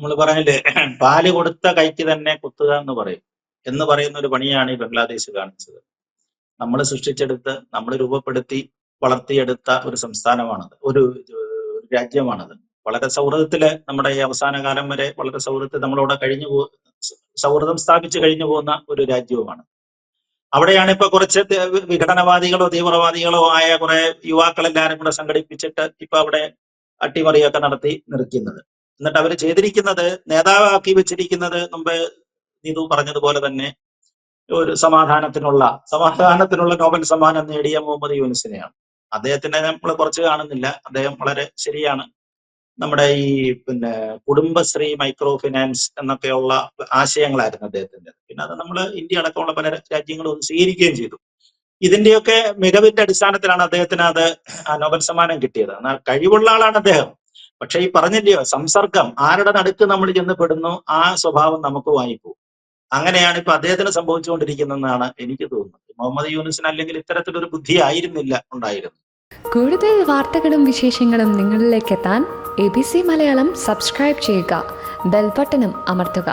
നമ്മൾ പറഞ്ഞില്ലേ പാൽ കൊടുത്ത കൈക്ക് തന്നെ കുത്തുക എന്ന് പറയും. എന്ന് പറയുന്ന ഒരു പണിയാണ് ഈ ബംഗ്ലാദേശ് കാണിച്ചത്. നമ്മൾ സൃഷ്ടിച്ചെടുത്ത് നമ്മൾ രൂപപ്പെടുത്തി വളർത്തിയെടുത്ത ഒരു സംസ്ഥാനമാണത്. ഒരു രാജ്യമാണത്. വളരെ സൗഹൃദത്തിൽ നമ്മുടെ ഈ അവസാന കാലം വരെ വളരെ സൗഹൃദത്തിൽ നമ്മളവിടെ കഴിഞ്ഞു പോ സൗഹൃദം സ്ഥാപിച്ച് കഴിഞ്ഞു പോകുന്ന ഒരു രാജ്യവുമാണ്. അവിടെയാണ് ഇപ്പൊ കുറച്ച് വിഘടനവാദികളോ തീവ്രവാദികളോ ആയ കുറെ യുവാക്കളെല്ലാരും കൂടെ സംഘടിപ്പിച്ചിട്ട് ഇപ്പൊ അവിടെ അട്ടിമറിയൊക്കെ നടത്തി നിൽക്കുന്നത്. എന്നിട്ട് അവർ ചെയ്തിരിക്കുന്നത് നേതാവാക്കി വെച്ചിരിക്കുന്നത് മുമ്പ് നീതു പറഞ്ഞതുപോലെ തന്നെ ഒരു സമാധാനത്തിനുള്ള സമാധാനത്തിനുള്ള നോബൽ സമ്മാനം നേടിയ മുഹമ്മദ് യൂനിസിനെയാണ്. അദ്ദേഹത്തിനെ നമ്മൾ കുറച്ച് കാണുന്നില്ല. അദ്ദേഹം വളരെ ശരിയാണ്. നമ്മുടെ ഈ പിന്നെ കുടുംബശ്രീ മൈക്രോ ഫിനാൻസ് എന്നൊക്കെയുള്ള ആശയങ്ങളായിരുന്നു അദ്ദേഹത്തിന്റെ പിന്നെ അത് നമ്മൾ ഇന്ത്യ അടക്കമുള്ള പല രാജ്യങ്ങളും ഒന്ന് സ്വീകരിക്കുകയും ചെയ്തു. ഇതിന്റെയൊക്കെ മികവിന്റെ അടിസ്ഥാനത്തിലാണ് അദ്ദേഹത്തിന് അത് നോബൽ സമ്മാനം കിട്ടിയത്. എന്നാൽ കഴിവുള്ള ആളാണ് അദ്ദേഹം. പക്ഷെ ഈ പറഞ്ഞില്ലയോ? സംസർഗം ആരുടെ നടുക്ക് നമ്മൾ ചെന്ന് പെടുന്നു ആ സ്വഭാവം നമുക്ക് വാങ്ങിപ്പോകും അങ്ങനെയാണ് ഇപ്പൊ അദ്ദേഹത്തിന് സംഭവിച്ചുകൊണ്ടിരിക്കുന്നതെന്നാണ് എനിക്ക് തോന്നുന്നത്. മുഹമ്മദ് യൂനുസിന് അല്ലെങ്കിൽ ഇത്തരത്തിലൊരു ബുദ്ധി ആയിരുന്നില്ല ഉണ്ടായിരുന്നു കൂടുതൽ വാർത്തകളും വിശേഷങ്ങളും നിങ്ങളിലേക്ക് എത്താൻ A B C Malayalam subscribe ചെയ്യുക ബെൽബട്ടനും അമർത്തുക.